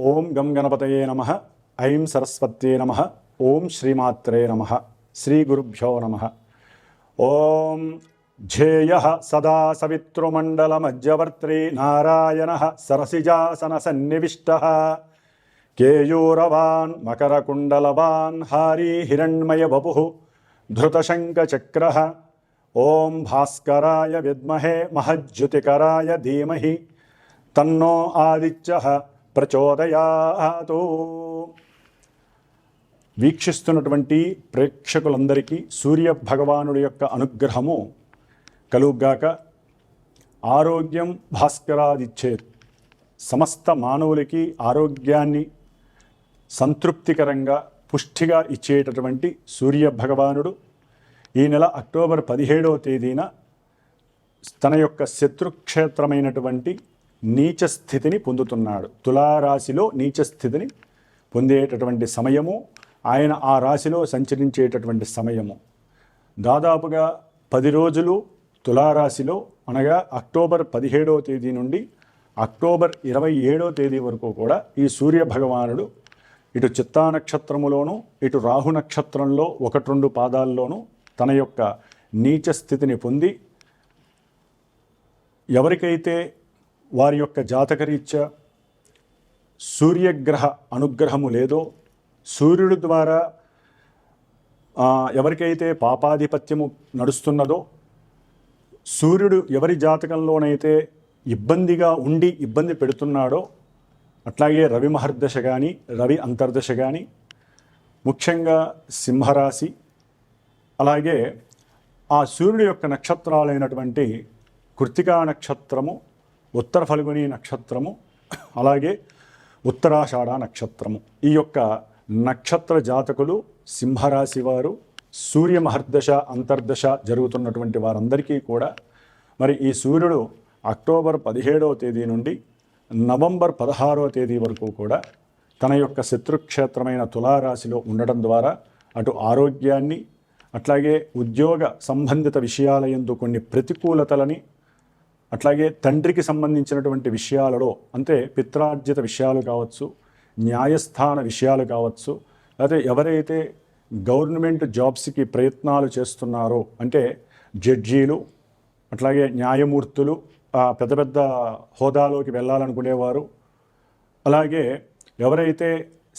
ఓం గం గణపతయే నమ. ఐం సరస్వత్యే నమ. ఓం శ్రీమాత్రే నమ. శ్రీ గురుభ్యో నమ. ఓం ధ్యేయ సదా సవితృమండలమజ్జవర్త్రీ నారాయణ సరసిజాసన సన్నివిష్ట. కేయూరవాన్ మకరకుండలవాన్ హారీ హిరణ్మయ వపు. ధృతశంకచక్ర ఓం భాస్కరాయ విద్మహే మహజ్యుతికరాయ ధీమహి. తన్నో ఆదిత్య. ప్రచోదయాతు. వీక్షిస్తున్నటువంటి ప్రేక్షకులందరికీ సూర్య భగవానుడి యొక్క అనుగ్రహము కలుగ్గాక. ఆరోగ్యం భాస్కరాదిచ్చేత్. సమస్త మానవులకి ఆరోగ్యాన్ని సంతృప్తికరంగా పుష్టిగా ఇచ్చేటటువంటి సూర్య భగవానుడు ఈ నెల అక్టోబర్ పదిహేడవ తేదీన తన యొక్క శత్రుక్షేత్రమైనటువంటి నీచ స్థితిని పొందుతున్నాడు. తులారాశిలో నీచ స్థితిని పొందేటటువంటి సమయము ఆయన ఆ రాశిలో సంచరించేటటువంటి సమయము. దాదాపుగా పది రోజులు తులారాశిలో అనగా అక్టోబర్ పదిహేడవ తేదీ నుండి అక్టోబర్ ఇరవై ఏడవ తేదీ వరకు కూడా ఈ సూర్య భగవానుడు ఇటు చిత్తా నక్షత్రములోను ఇటు రాహు నక్షత్రంలో ఒకటి రెండు పాదాల్లోనూ తన యొక్క నీచ స్థితిని పొంది ఎవరికైతే వారి యొక్క జాతకరీత్యా సూర్యగ్రహ అనుగ్రహము లేదో సూర్యుడు ద్వారా ఎవరికైతే పాపాధిపత్యము నడుస్తున్నదో సూర్యుడు ఎవరి జాతకంలోనైతే ఇబ్బందిగా ఉండి ఇబ్బంది పెడుతున్నాడో అట్లాగే రవి మహర్దశ కానీ రవి అంతర్దశ కానీ ముఖ్యంగా సింహరాశి అలాగే ఆ సూర్యుడి యొక్క నక్షత్రాలైనటువంటి కృతికా నక్షత్రము ఉత్తర ఫల్గుని నక్షత్రము అలాగే ఉత్తరాషాఢ నక్షత్రము. ఈ యొక్క నక్షత్ర జాతకులు సింహరాశి వారు సూర్య మహర్దశ అంతర్దశ జరుగుతున్నటువంటి వారందరికీ కూడా మరి ఈ సూర్యుడు అక్టోబర్ పదిహేడవ తేదీ నుండి నవంబర్ పదహారవ తేదీ వరకు కూడా తన యొక్క శత్రుక్షేత్రమైన తులారాశిలో ఉండడం ద్వారా అటు ఆరోగ్యాన్ని అట్లాగే ఉద్యోగ సంబంధిత విషయాల యందు కొన్ని ప్రతికూలతలని అట్లాగే తండ్రికి సంబంధించినటువంటి విషయాలలో అంటే పిత్రార్జిత విషయాలు కావచ్చు న్యాయస్థాన విషయాలు కావచ్చు లేకపోతే ఎవరైతే గవర్నమెంట్ జాబ్స్కి ప్రయత్నాలు చేస్తున్నారో అంటే జడ్జీలు అట్లాగే న్యాయమూర్తులు పెద్ద పెద్ద హోదాలోకి వెళ్ళాలనుకునేవారు అలాగే ఎవరైతే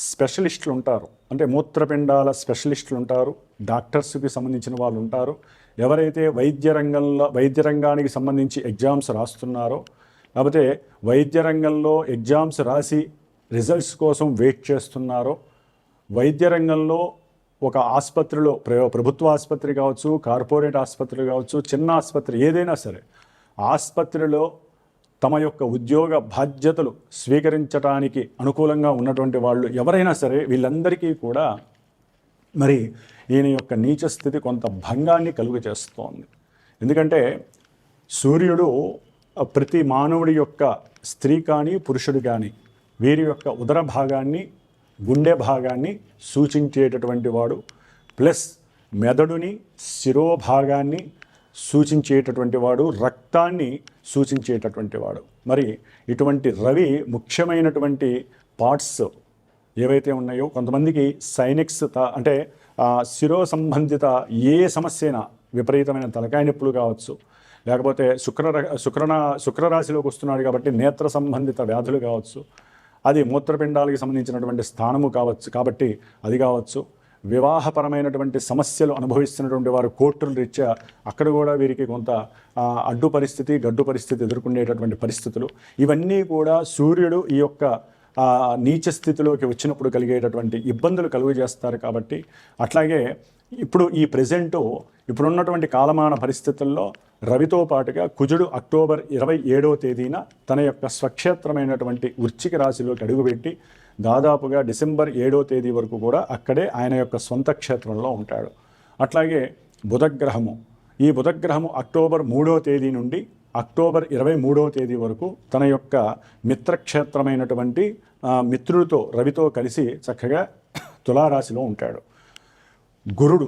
స్పెషలిస్టులు ఉంటారో అంటే మూత్రపిండాల స్పెషలిస్టులు ఉంటారు డాక్టర్స్కి సంబంధించిన వాళ్ళు ఉంటారు ఎవరైతే వైద్య రంగంలో వైద్య రంగానికి సంబంధించి ఎగ్జామ్స్ రాస్తున్నారో లేకపోతే వైద్య రంగంలో ఎగ్జామ్స్ రాసి రిజల్ట్స్ కోసం వెయిట్ చేస్తున్నారో వైద్య రంగంలో ఒక ఆసుపత్రిలో ప్ర- ప్రభుత్వ ఆసుపత్రి కావచ్చు కార్పొరేట్ ఆసుపత్రి కావచ్చు చిన్న ఆసుపత్రి ఏదైనా సరే ఆసుపత్రిలో తమ యొక్క ఉద్యోగ బాధ్యతలు స్వీకరించడానికి అనుకూలంగా ఉన్నటువంటి వాళ్ళు ఎవరైనా సరే వీళ్ళందరికీ కూడా మరి ఈయన యొక్క నీచ స్థితి కొంత భంగాన్ని కలుగు చేస్తోంది. ఎందుకంటే సూర్యుడు ప్రతి మానవుడి యొక్క స్త్రీ కానీ పురుషుడు కానీ వీరి యొక్క ఉదర భాగాన్ని గుండె భాగాన్ని సూచించేటటువంటి వాడు ప్లస్ మెదడుని శిరోభాగాన్ని సూచించేటటువంటి వాడు రక్తాన్ని సూచించేటటువంటి వాడు. మరి ఇటువంటి రవి ముఖ్యమైనటువంటి పార్ట్స్ ఏవైతే ఉన్నాయో కొంతమందికి సైనిక్స్ అంటే శిరో సంబంధిత ఏ సమస్య అయినా విపరీతమైన తలకాయ నొప్పులు కావచ్చు. లేకపోతే శుక్ర శుక్రన శుక్రరాశిలోకి వస్తున్నాడు కాబట్టి నేత్ర సంబంధిత వ్యాధులు కావచ్చు. అది మూత్రపిండాలకి సంబంధించినటువంటి స్థానము కావచ్చు కాబట్టి అది కావచ్చు. వివాహపరమైనటువంటి సమస్యలు అనుభవిస్తున్నటువంటి వారు కోర్టుల రీత్యా అక్కడ కూడా వీరికి కొంత అడ్డు పరిస్థితి గడ్డు పరిస్థితి ఎదుర్కొనేటటువంటి పరిస్థితులు. ఇవన్నీ కూడా సూర్యుడు ఈ యొక్క నీచ స్థితిలోకి వచ్చినప్పుడు కలిగేటటువంటి ఇబ్బందులు కలుగు చేస్తారు కాబట్టి అట్లాగే ఇప్పుడు ఈ ప్రజెంటు ఇప్పుడున్నటువంటి కాలమాన పరిస్థితుల్లో రవితో పాటుగా కుజుడు అక్టోబర్ ఇరవై ఏడవ తేదీన తన యొక్క స్వక్షేత్రమైనటువంటి వృచ్చిక రాశిలోకి అడుగుపెట్టి దాదాపుగా డిసెంబర్ ఏడవ తేదీ వరకు కూడా అక్కడే ఆయన యొక్క సొంత క్షేత్రంలో ఉంటాడు. అట్లాగే బుధగ్రహము. ఈ బుధగ్రహము అక్టోబర్ మూడవ తేదీ నుండి అక్టోబర్ ఇరవై మూడవ తేదీ వరకు తన యొక్క మిత్రక్షేత్రమైనటువంటి మిత్రుడితో రవితో కలిసి చక్కగా తులారాశిలో ఉంటాడు. గురుడు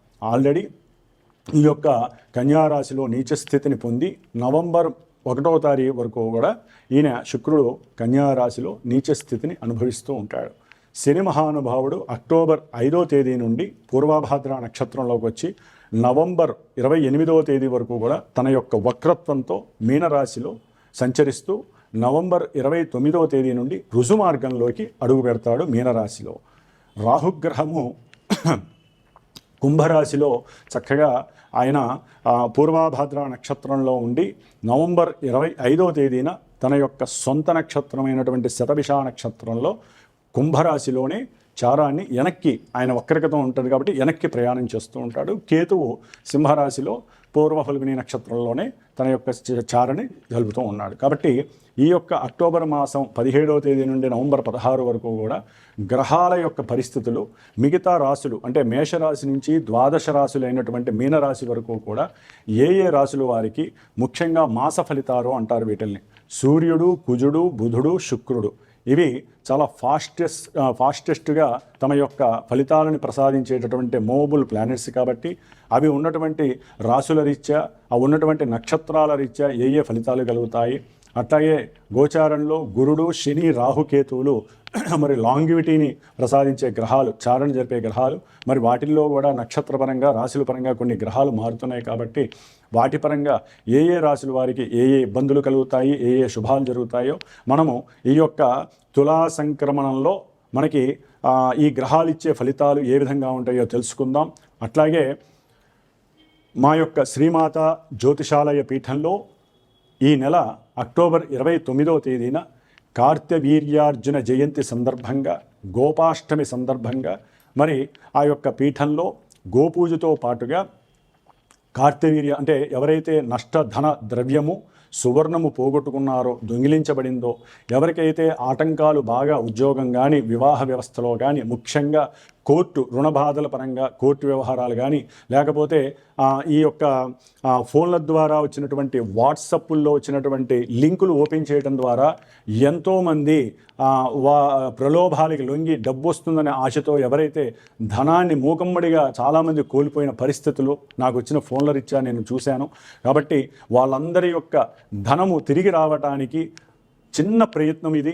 ఆల్రెడీ ఈ యొక్క కన్యారాశిలో నీచ స్థితిని పొంది నవంబర్ ఒకటవ తారీఖు వరకు కూడా ఈయన శుక్రుడు కన్యారాశిలో నీచ స్థితిని అనుభవిస్తూ ఉంటాడు. శని మహానుభావుడు అక్టోబర్ ఐదో తేదీ నుండి పూర్వభాద్ర నక్షత్రంలోకి వచ్చి నవంబర్ ఇరవై ఎనిమిదవ తేదీ వరకు కూడా తన యొక్క వక్రత్వంతో మీనరాశిలో సంచరిస్తూ నవంబర్ ఇరవై తొమ్మిదవ తేదీ నుండి రుజు మార్గంలోకి అడుగు పెడతాడు మీనరాశిలో. రాహుగ్రహము కుంభరాశిలో చక్కగా ఆయన ఆ, పూర్వాభాద్ర నక్షత్రంలో ఉండి నవంబర్ ఇరవై ఐదవ తేదీన తన యొక్క సొంత నక్షత్రమైనటువంటి శతభిషా నక్షత్రంలో కుంభరాశిలోనే చారాన్ని వెనక్కి ఆయన వక్రగతం ఉంటుంది కాబట్టి వెనక్కి ప్రయాణం చేస్తూ ఉంటాడు. కేతువు సింహరాశిలో పూర్వ నక్షత్రంలోనే తన యొక్క చారని జరుపుతూ ఉన్నాడు. కాబట్టి ఈ యొక్క అక్టోబర్ మాసం పదిహేడవ తేదీ నుండి నవంబర్ పదహారు వరకు కూడా గ్రహాల యొక్క పరిస్థితులు మిగతా రాశులు అంటే మేషరాశి నుంచి ద్వాదశ రాశులు అయినటువంటి మీనరాశి వరకు కూడా ఏ ఏ రాశుల వారికి ముఖ్యంగా మాస ఫలితాలు అంటారు వీటిల్ని. సూర్యుడు కుజుడు బుధుడు శుక్రుడు. ఇవి చాలా ఫాస్టెస్ట్ ఫాస్టెస్ట్గా తమ యొక్క ఫలితాలను ప్రసాదించేటటువంటి మూవబుల్ ప్లానెట్స్ కాబట్టి అవి ఉన్నటువంటి రాసుల రీత్యా ఆ ఉన్నటువంటి నక్షత్రాల రీత్యా ఏ ఏ ఫలితాలు కలుగుతాయి? అట్లాగే గోచారంలో గురుడు శని రాహుకేతువులు మరి లాంగివిటీని ప్రసాదించే గ్రహాలు చారణ జరిపే గ్రహాలు మరి వాటిల్లో కూడా నక్షత్రపరంగా రాశుల పరంగా కొన్ని గ్రహాలు మారుతున్నాయి కాబట్టి వాటి పరంగా ఏ ఏ రాశుల వారికి ఏ ఏ ఇబ్బందులు కలుగుతాయి ఏ ఏ శుభాలు జరుగుతాయో మనము ఈ యొక్క తులా సంక్రమణంలో మనకి ఈ గ్రహాలు ఇచ్చే ఫలితాలు ఏ విధంగా ఉంటాయో తెలుసుకుందాం. అట్లాగే మా యొక్క శ్రీమాత జ్యోతిషాలయ పీఠంలో ఈ నెల అక్టోబర్ ఇరవై తొమ్మిదవ తేదీన కార్తవీర్యార్జున జయంతి సందర్భంగా గోపాష్టమి సందర్భంగా మరి ఆ యొక్క పీఠంలో గోపూజతో పాటుగా కార్తవీర్య అంటే ఎవరైతే నష్టధన ద్రవ్యము సువర్ణము పోగొట్టుకున్నారో దొంగిలించబడిందో ఎవరికైతే ఆటంకాలు బాగా ఉద్యోగం కానీ వివాహ వ్యవస్థలో కానీ ముఖ్యంగా కోర్టు రుణబాధల పరంగా కోర్టు వ్యవహారాలు కానీ లేకపోతే ఈ యొక్క ఫోన్ల ద్వారా వచ్చినటువంటి వాట్సప్ల్లో వచ్చినటువంటి లింకులు ఓపెన్ చేయడం ద్వారా ఎంతోమంది వా ప్రలోభాలకి లొంగి డబ్బు వస్తుందనే ఆశతో ఎవరైతే ధనాన్ని మూకమ్మడిగా చాలామంది కోల్పోయిన పరిస్థితులు నాకు వచ్చిన ఫోన్ల రీత్యా నేను చూశాను. కాబట్టి వాళ్ళందరి యొక్క ధనము తిరిగి రావటానికి చిన్న ప్రయత్నం ఇది.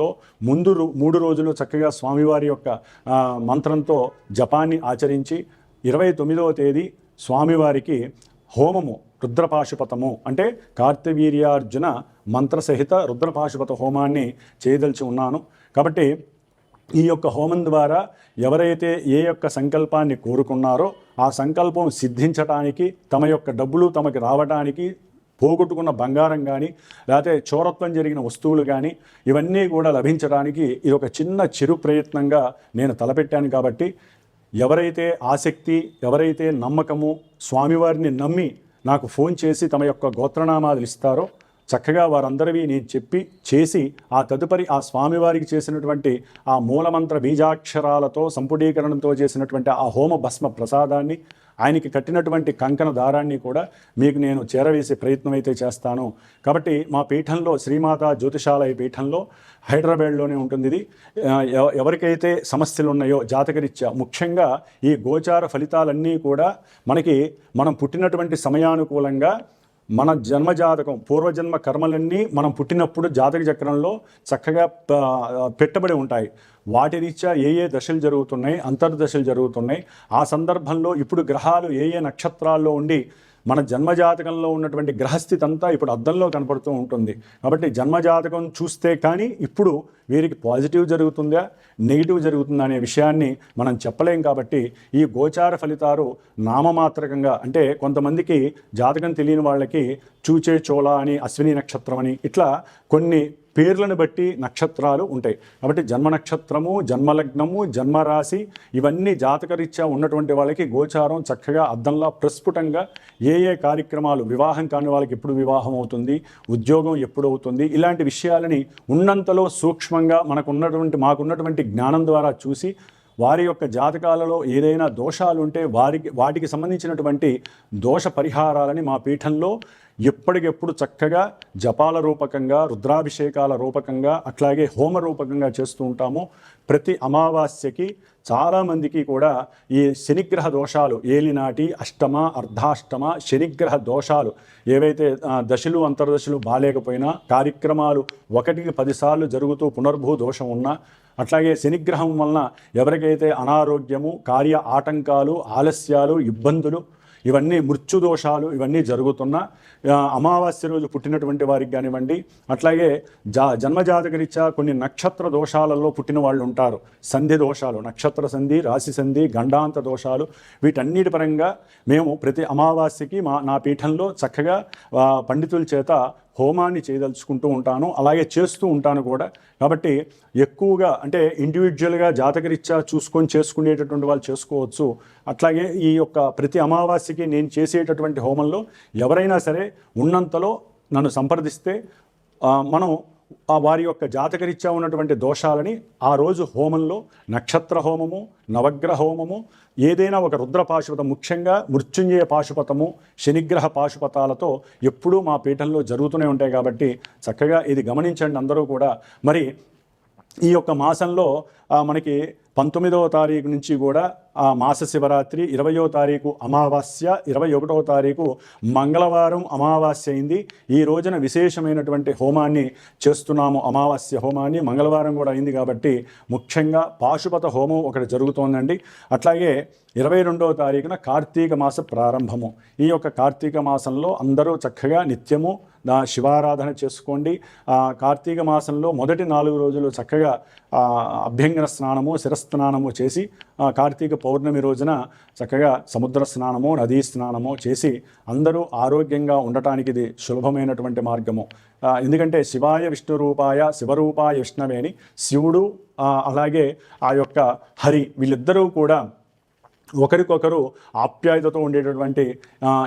ముందు మూడు రోజులు చక్కగా స్వామివారి యొక్క మంత్రంతో జపాన్ని ఆచరించి ఇరవై తొమ్మిదవ తేదీ స్వామివారికి హోమము రుద్రపాశుపతము అంటే కార్తవీర్యార్జున మంత్రసహిత రుద్రపాశుపత హోమాన్ని చేయదలిచి ఉన్నాను. కాబట్టి ఈ యొక్క హోమం ద్వారా ఎవరైతే ఏ యొక్క సంకల్పాన్ని కోరుకున్నారో ఆ సంకల్పం సిద్ధించటానికి తమ యొక్క డబ్బులు తమకి రావడానికి పోగొట్టుకున్న బంగారం కానీ లేకపోతే చోరత్వం జరిగిన వస్తువులు కానీ ఇవన్నీ కూడా లభించడానికి ఇది ఒక చిన్న చిరు ప్రయత్నంగా నేను తలపెట్టాను కాబట్టి ఎవరైతే ఆసక్తి ఎవరైతే నమ్మకము స్వామివారిని నమ్మి నాకు ఫోన్ చేసి తమ యొక్క గోత్రనామాలు ఇస్తారో చక్కగా వారందరివి నేను చెప్పి చేసి ఆ తదుపరి ఆ స్వామివారికి చేసినటువంటి ఆ మూలమంత్ర బీజాక్షరాలతో సంపుడీకరణతో చేసినటువంటి ఆ హోమ భస్మ ప్రసాదాన్ని ఆయనకి కట్టినటువంటి కంకణ దారాన్ని కూడా మీకు నేను చేరవేసే ప్రయత్నం అయితే చేస్తాను. కాబట్టి మా పీఠంలో శ్రీమాత జ్యోతిషాలయ పీఠంలో హైదరాబాద్లోనే ఉంటుంది ఇది. ఎవ- ఎవరికైతే సమస్యలు ఉన్నాయో జాతకరీత్యా ముఖ్యంగా ఈ గోచార ఫలితాలన్నీ కూడా మనకి మనం పుట్టినటువంటి సమయానుకూలంగా మన జన్మజాతకం పూర్వజన్మ కర్మలన్నీ మనం పుట్టినప్పుడు జాతక చక్రంలో చక్కగా పెట్టబడి ఉంటాయి. వాటి రీత్యా ఏ ఏ దశలు జరుగుతున్నాయి అంతర్దశలు జరుగుతున్నాయి. ఆ సందర్భంలో ఇప్పుడు గ్రహాలు ఏ ఏ నక్షత్రాల్లో ఉండి మన జన్మజాతకంలో ఉన్నటువంటి గ్రహస్థితి అంతా ఇప్పుడు అద్దంలో కనపడుతూ ఉంటుంది. కాబట్టి జన్మజాతకం చూస్తే కానీ ఇప్పుడు వీరికి పాజిటివ్ జరుగుతుందా నెగిటివ్ జరుగుతుందా అనే విషయాన్ని మనం చెప్పలేం కాబట్టి ఈ గోచార ఫలితాలు నామమాత్రకంగా అంటే కొంతమందికి జాతకం తెలియని వాళ్ళకి చూచే చోళ అని అశ్విని నక్షత్రం అని ఇట్లా కొన్ని పేర్లను బట్టి నక్షత్రాలు ఉంటాయి. కాబట్టి జన్మ నక్షత్రము జన్మలగ్నము జన్మరాశి ఇవన్నీ జాతకరీత్యా ఉన్నటువంటి వాళ్ళకి గోచారం చక్కగా అద్దంలా ప్రస్ఫుటంగా ఏ ఏ కార్యక్రమాలు వివాహం కాని వాళ్ళకి ఎప్పుడు వివాహం అవుతుంది ఉద్యోగం ఎప్పుడు అవుతుంది ఇలాంటి విషయాలని ఉన్నంతలో సూక్ష్మంగా మనకు ఉన్నటువంటి మాకున్నటువంటి జ్ఞానం ద్వారా చూసి వారి యొక్క జాతకాలలో ఏదైనా దోషాలు ఉంటే వారికి వాటికి సంబంధించినటువంటి దోష పరిహారాలని మా పీఠంలో ఎప్పటికెప్పుడు చక్కగా జపాల రూపకంగా రుద్రాభిషేకాల రూపకంగా అట్లాగే హోమ రూపకంగా చేస్తూ ఉంటాము. ప్రతి అమావాస్యకి చాలామందికి కూడా ఈ శనిగ్రహ దోషాలు ఏలినాటి అష్టమ అర్ధాష్టమ శనిగ్రహ దోషాలు ఏవైతే దశలు అంతర్దశలు బాలేకపోయినా కార్యక్రమాలు ఒకటికి పదిసార్లు జరుగుతూ పునర్భూ దోషం ఉన్నా అట్లాగే శనిగ్రహం వలన ఎవరికైతే అనారోగ్యము కార్య ఆటంకాలు ఆలస్యాలు ఇబ్బందులు ఇవన్నీ మృత్యుదోషాలు ఇవన్నీ జరుగుతున్న అమావాస్య రోజు పుట్టినటువంటి వారికి కానివ్వండి అట్లాగే జా జన్మజాతకరీత్యా కొన్ని నక్షత్ర దోషాలలో పుట్టిన వాళ్ళు ఉంటారు. సంధి దోషాలు నక్షత్ర సంధి రాశి సంధి గండాంత దోషాలు వీటన్నిటి పరంగా మేము ప్రతి అమావాస్యకి మా నా పీఠంలో చక్కగా పండితుల చేత హోమాన్ని చేయదలుచుకుంటూ ఉంటాను అలాగే చేస్తూ ఉంటాను కూడా. కాబట్టి ఎక్కువగా అంటే ఇండివిజువల్గా జాతకరీత్యా చూసుకొని చేసుకునేటటువంటి వాళ్ళు చేసుకోవచ్చు. అట్లాగే ఈ యొక్క ప్రతి అమావాస్యకి నేను చేసేటటువంటి హోమంలో ఎవరైనా సరే ఉన్నంతలో నన్ను సంప్రదిస్తే మనం వారి యొక్క జాతకరీత్యా ఉన్నటువంటి దోషాలని ఆ రోజు హోమంలో నక్షత్ర హోమము నవగ్రహ హోమము ఏదైనా ఒక రుద్ర పాశుపతం ముఖ్యంగా మృత్యుంజయ పాశుపతము శనిగ్రహ పాశుపతాలతో ఎప్పుడూ మా పీఠంలో జరుగుతూనే ఉంటాయి కాబట్టి చక్కగా ఇది గమనించండి అందరూ కూడా. మరి ఈ యొక్క మాసంలో మనకి పంతొమ్మిదవ తారీఖు నుంచి కూడా మాస శివరాత్రి ఇరవయో తారీఖు అమావాస్య ఇరవై ఒకటవ తారీఖు మంగళవారం అమావాస్య అయింది. ఈ రోజున విశేషమైనటువంటి హోమాన్ని చేస్తున్నాము. అమావాస్య హోమాన్ని మంగళవారం కూడా అయింది కాబట్టి ముఖ్యంగా పాశుపత హోమం ఒకటి జరుగుతోందండి. అట్లాగే ఇరవై రెండవ తారీఖున కార్తీక మాస ప్రారంభము. ఈ యొక్క కార్తీక మాసంలో అందరూ చక్కగా నిత్యము దా శివారాధన చేసుకోండి. కార్తీక మాసంలో మొదటి నాలుగు రోజులు చక్కగా అభ్యంగన స్నానము శిరస్నానము చేసి కార్తీక పౌర్ణమి రోజున చక్కగా సముద్ర స్నానము నదీ స్నానము చేసి అందరూ ఆరోగ్యంగా ఉండటానికి ఇది సులభమైనటువంటి మార్గము. ఎందుకంటే శివాయ విష్ణు రూపాయ శివరూపాయ విష్ణవేని శివుడు అలాగే ఆ యొక్క హరి వీళ్ళిద్దరూ కూడా ఒకరికొకరు ఆప్యాయతతో ఉండేటటువంటి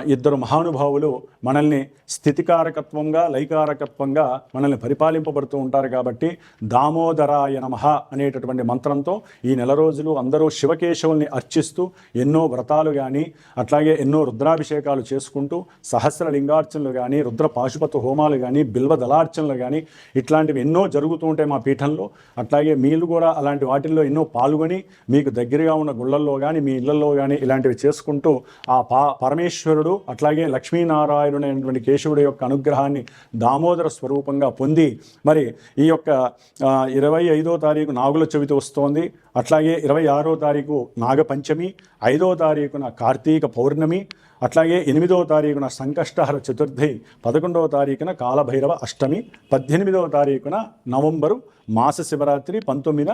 ఇద్దరు మహానుభావులు మనల్ని స్థితికారకత్వంగా లైకారకత్వంగా మనల్ని పరిపాలింపబడుతూ ఉంటారు కాబట్టి దామోదరాయ నమ అనేటటువంటి మంత్రంతో ఈ నెల రోజులు అందరూ శివకేశవుల్ని అర్చిస్తూ ఎన్నో వ్రతాలు కానీ అట్లాగే ఎన్నో రుద్రాభిషేకాలు చేసుకుంటూ సహస్ర లింగార్చనలు కానీ రుద్ర పాశుపత హోమాలు కానీ బిల్వ దళార్చనలు కానీ ఇట్లాంటివి ఎన్నో జరుగుతూ ఉంటాయి మా పీఠంలో. అట్లాగే మీరు కూడా అలాంటి వాటిల్లో ఎన్నో పాల్గొని మీకు దగ్గరగా ఉన్న గుళ్ళల్లో కానీ మీ ఇళ్ళలో కానీ ఇలాంటివి చేసుకుంటూ ఆ పా పరమేశ్వరుడు అట్లాగే లక్ష్మీనారాయణుడు అయినటువంటి కేశవుడి యొక్క అనుగ్రహాన్ని దామోదర స్వరూపంగా పొంది మరి ఈ యొక్క ఇరవై ఐదో తారీఖు నాగుల చవితి వస్తోంది. అట్లాగే ఇరవై ఆరో తారీఖు నాగపంచమి ఐదో తారీఖున కార్తీక పౌర్ణమి అట్లాగే ఎనిమిదవ తారీఖున సంకష్టహర చతుర్థి పదకొండవ తారీఖున కాలభైరవ అష్టమి పద్దెనిమిదవ తారీఖున నవంబరు మాస శివరాత్రి పంతొమ్మిదిన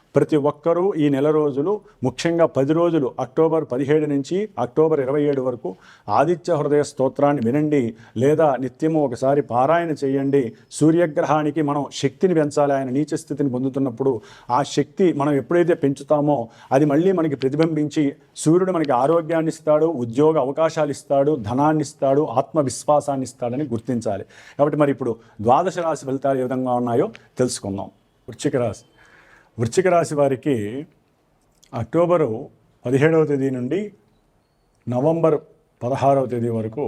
ప్రతి ఒక్కరూ ఈ నెల రోజులు ముఖ్యంగా పది రోజులు అక్టోబర్ పదిహేడు నుంచి అక్టోబర్ ఇరవై ఏడు వరకు ఆదిత్య హృదయ స్తోత్రాన్ని వినండి లేదా నిత్యము ఒకసారి పారాయణ చేయండి. సూర్యగ్రహానికి మనం శక్తిని పెంచాలి. ఆయన నీచ స్థితిని పొందుతున్నప్పుడు ఆ శక్తి మనం ఎప్పుడైతే పెంచుతామో అది మళ్ళీ మనకి ప్రతిబింబించి సూర్యుడు మనకి ఆరోగ్యాన్ని ఇస్తాడు ఉద్యోగ అవకాశాలు ఇస్తాడు ధనాన్ని ఇస్తాడు ఆత్మవిశ్వాసాన్ని ఇస్తాడని గుర్తించాలి. కాబట్టి మరి ఇప్పుడు ద్వాదశ రాశి ఫలితాలు ఏ విధంగా ఉన్నాయో తెలుసుకుందాం. వృశ్చిక రాశి. వృశ్చిక రాశి వారికి అక్టోబరు పదిహేడవ తేదీ నుండి నవంబర్ పదహారవ తేదీ వరకు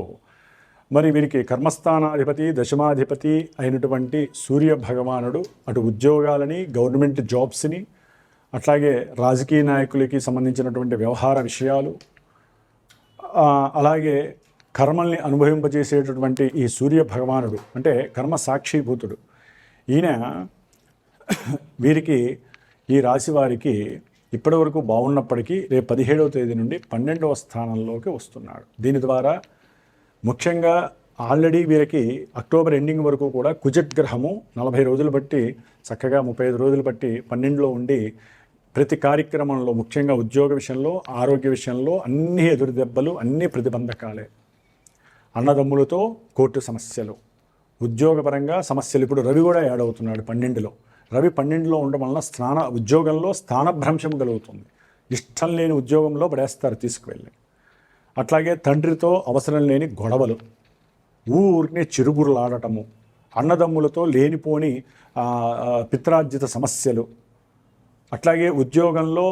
మరి వీరికి కర్మస్థానాధిపతి దశమాధిపతి అయినటువంటి సూర్య భగవానుడు అటు ఉద్యోగాలని గవర్నమెంట్ జాబ్స్ని అట్లాగే రాజకీయ నాయకులకి సంబంధించినటువంటి వ్యవహార విషయాలు అలాగే కర్మల్ని అనుభవింపజేసేటటువంటి ఈ సూర్య భగవానుడు అంటే కర్మ సాక్షిభూతుడు. ఈయన వీరికి ఈ రాశి వారికి ఇప్పటివరకు బాగున్నప్పటికీ రేపు పదిహేడవ తేదీ నుండి పన్నెండవ స్థానంలోకి వస్తున్నాడు. దీని ద్వారా ముఖ్యంగా ఆల్రెడీ వీరికి అక్టోబర్ ఎండింగ్ వరకు కూడా కుజట్ గ్రహము నలభై రోజులు బట్టి చక్కగా ముప్పై ఐదు రోజులు బట్టి పన్నెండులో ఉండి ప్రతి కార్యక్రమంలో ముఖ్యంగా ఉద్యోగ విషయంలో ఆరోగ్య విషయంలో అన్ని ఎదురు దెబ్బలు అన్ని ప్రతిబంధకాలే. అన్నదమ్ములతో కోర్టు సమస్యలు. ఉద్యోగపరంగా సమస్యలు. ఇప్పుడు రవి కూడా యాడ్ అవుతున్నాడు పన్నెండులో. రవి పన్నెండులో ఉండడం వలన స్థాన ఉద్యోగంలో స్థానభ్రంశం కలుగుతుంది. ఇష్టం లేని ఉద్యోగంలో పడేస్తారు తీసుకువెళ్ళి. అట్లాగే తండ్రితో అవసరం లేని గొడవలు ఊరినే చిరుగురులాడటము అన్నదమ్ములతో లేనిపోని పిత్రార్జిత సమస్యలు. అట్లాగే ఉద్యోగంలో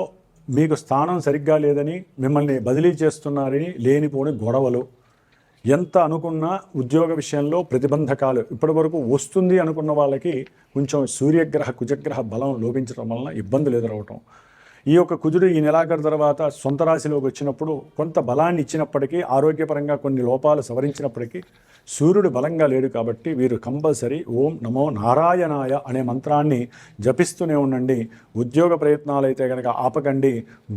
మీకు స్థానం సరిగ్గా లేదని మిమ్మల్ని బదిలీ చేస్తున్నారని లేనిపోని గొడవలు. ఎంత అనుకున్నా ఉద్యోగ విషయంలో ప్రతిబంధకాలు ఇప్పటి వరకు వస్తుంది అనుకున్న వాళ్ళకి కొంచెం సూర్యగ్రహ కుజగ్రహ బలం లోపించడం వలన ఇబ్బందులు ఎదురవటం. ఈ యొక్క కుజుడు ఈ నెలాఖరు తర్వాత సొంత రాశిలోకి వచ్చినప్పుడు కొంత బలాన్ని ఇచ్చినప్పటికీ ఆరోగ్యపరంగా కొన్ని లోపాలు సవరించినప్పటికీ సూర్యుడు బలంగా లేడు కాబట్టి వీరు కంపల్సరీ ఓం నమో నారాయణాయ అనే మంత్రాన్ని జపిస్తూనే ఉండండి. ఉద్యోగ ప్రయత్నాలు అయితే కనుక ఆపకండి.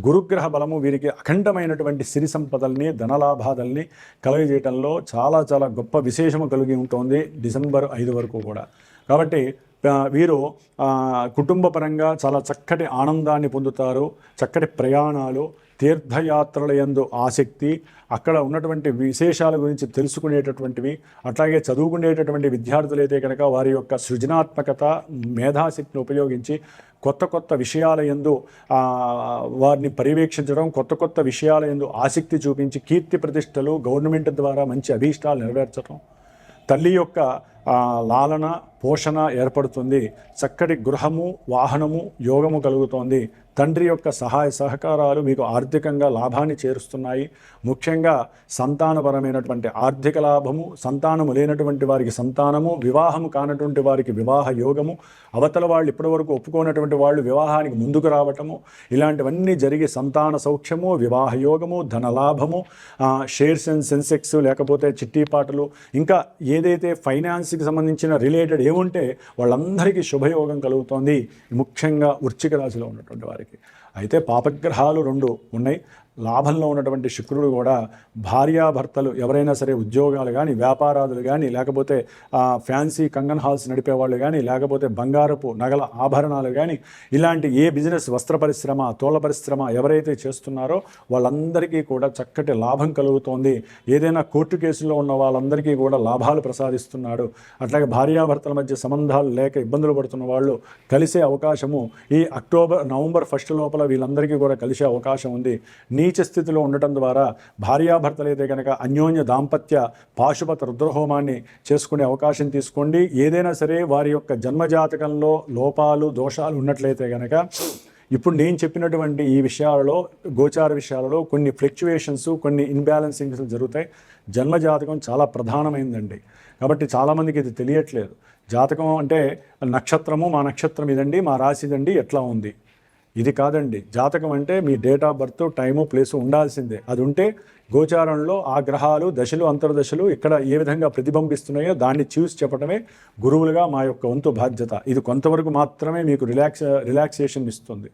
గురుగ్రహ బలము వీరికి అఖండమైనటువంటి సిరి సంపదల్ని ధనలాభాదల్ని కలుగజేయటంలో చాలా చాలా గొప్ప విశేషము కలిగి ఉంటుంది డిసెంబర్ ఐదు వరకు కూడా. కాబట్టి వీరు కుటుంబ కుటుంబపరంగా చాలా చక్కటి ఆనందాన్ని పొందుతారు చక్కటి ప్రయాణాలు తీర్థయాత్రల యందు ఆసక్తి అక్కడ ఉన్నటువంటి విశేషాల గురించి తెలుసుకునేటటువంటివి అట్లాగే చదువుకునేటటువంటి విద్యార్థులైతే కనుక వారి యొక్క సృజనాత్మకత మేధాశక్తిని ఉపయోగించి కొత్త కొత్త విషయాల యందు వారిని పర్యవేక్షించడం కొత్త కొత్త విషయాల యందు ఆసక్తి చూపించి కీర్తి ప్రతిష్టలు గవర్నమెంట్ ద్వారా మంచి అభీష్టాలు నెరవేర్చడం తల్లి యొక్క లాలన పోషణ ఏర్పడుతుంది. చక్కటి గృహము వాహనము యోగము కలుగుతోంది. తండ్రి యొక్క సహాయ సహకారాలు మీకు ఆర్థికంగా లాభాన్ని చేరుస్తున్నాయి. ముఖ్యంగా సంతానపరమైనటువంటి ఆర్థిక లాభము సంతానము లేనటువంటి వారికి సంతానము వివాహము కానటువంటి వారికి వివాహ యోగము అవతల వాళ్ళు ఇప్పటివరకు ఒప్పుకోనటువంటి వాళ్ళు వివాహానికి ముందుకు రావటము ఇలాంటివన్నీ జరిగి సంతాన సౌఖ్యము వివాహ యోగము ధనలాభము షేర్స్ అండ్ సెన్సెక్స్ లేకపోతే చిట్టి పాటలు ఇంకా ఏదైతే ఫైనాన్స్ రాశికి సంబంధించిన రిలేటెడ్ ఏముంటే వాళ్ళందరికీ శుభయోగం కలుగుతోంది. ముఖ్యంగా వృచ్చిక రాశిలో ఉన్నటువంటి వారికి. అయితే పాపగ్రహాలు రెండు ఉన్నాయి. లాభంలో ఉన్నటువంటి శుక్రుడు కూడా భార్యాభర్తలు ఎవరైనా సరే ఉద్యోగాలు కానీ వ్యాపారాదులు కానీ లేకపోతే ఫ్యాన్సీ కంగన్ హాల్స్ నడిపే వాళ్ళు కానీ లేకపోతే బంగారపు నగల ఆభరణాలు కానీ ఇలాంటి ఏ బిజినెస్ వస్త్ర పరిశ్రమ తోళ్ళ పరిశ్రమ ఎవరైతే చేస్తున్నారో వాళ్ళందరికీ కూడా చక్కటి లాభం కలుగుతోంది. ఏదైనా కోర్టు కేసుల్లో ఉన్న వాళ్ళందరికీ కూడా లాభాలు ప్రసాదిస్తున్నాడు. అట్లాగే భార్యాభర్తల మధ్య సంబంధాలు లేక ఇబ్బందులు పడుతున్న వాళ్ళు కలిసే అవకాశము ఈ అక్టోబర్ నవంబర్ ఫస్ట్ లోపల వీళ్ళందరికీ కూడా కలిసే అవకాశం ఉంది. నీచ స్థితిలో ఉండటం ద్వారా భార్యాభర్తలైతే కనుక అన్యోన్య దాంపత్య పాశుపత రుద్రహోమాన్ని చేసుకునే అవకాశం తీసుకోండి. ఏదైనా సరే వారి యొక్క జన్మజాతకంలో లోపాలు దోషాలు ఉన్నట్లయితే కనుక ఇప్పుడు నేను చెప్పినటువంటి ఈ విషయాలలో గోచార విషయాలలో కొన్ని ఫ్లక్చువేషన్స్ కొన్ని ఇన్బ్యాలెన్సింగ్స్ జరుగుతాయి. జన్మజాతకం చాలా ప్రధానమైందండి. కాబట్టి చాలామందికి ఇది తెలియట్లేదు. జాతకం అంటే నక్షత్రము మా నక్షత్రం ఇదండి మా రాశి ఇదండి ఎట్లా ఉంది? ఇది కాదండి. జాతకం అంటే మీ date of birth time place ఉండాల్సిందే. అది ఉంటే గోచారంలో ఆ గ్రహాలు దశలు అంతర్దశలు ఇక్కడ ఏ విధంగా ప్రతిబింబిస్తున్నాయో దాన్ని చూసి చెప్పడమే గురువులుగా మా యొక్క వంతు బాధ్యత. ఇది కొంతవరకు మాత్రమే మీకు రిలాక్స్ రిలాక్సేషన్ ఇస్తుంది.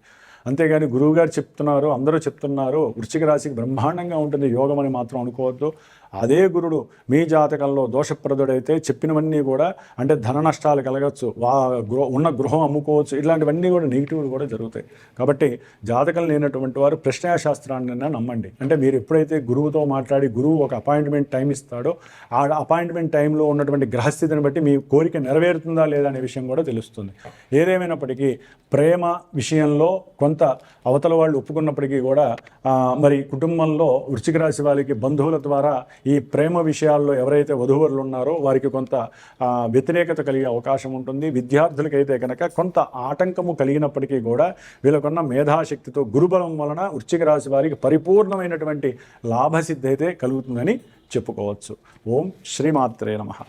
అంతేగాని గురువు గారు చెప్తున్నారు అందరూ చెప్తున్నారు వృశ్చిక రాశికి బ్రహ్మాండంగా ఉంటుంది యోగం అని మాత్రం అనుకోవద్దు. అదే గురుడు మీ జాతకంలో దోషప్రదుడైతే చెప్పినవన్నీ కూడా అంటే ధన నష్టాలు కలగచ్చు వా గృహ ఉన్న గృహం అమ్ముకోవచ్చు ఇలాంటివన్నీ కూడా నెగిటివ్లు కూడా జరుగుతాయి. కాబట్టి జాతకం లేనటువంటి వారు ప్రశ్నాశాస్త్రాన్ని నమ్మండి. అంటే మీరు ఎప్పుడైతే గురువుతో మాట్లాడి గురువు ఒక అపాయింట్మెంట్ టైం ఇస్తాడో ఆ అపాయింట్మెంట్ టైంలో ఉన్నటువంటి గ్రహస్థితిని బట్టి మీ కోరిక నెరవేరుతుందా లేదా అనే విషయం కూడా తెలుస్తుంది. ఏదేమైనప్పటికీ ప్రేమ విషయంలో కొంత అవతల వాళ్ళు ఒప్పుకున్నప్పటికీ కూడా మరి కుటుంబంలో వృశ్చిక రాశి వాళ్ళకి బంధువుల ద్వారా ఈ ప్రేమ విషయాల్లో ఎవరైతే వధూవరులు ఉన్నారో వారికి కొంత వ్యతిరేకత కలిగే అవకాశం ఉంటుంది. విద్యార్థులకైతే కనుక కొంత ఆటంకము కలిగినప్పటికీ కూడా వీళ్ళకున్న మేధాశక్తితో గురుబలం వలన వృశ్చిక రాశి వారికి పరిపూర్ణమైనటువంటి లాభసిద్ధి అయితే కలుగుతుందని చెప్పుకోవచ్చు. ఓం శ్రీమాత్రే నమః.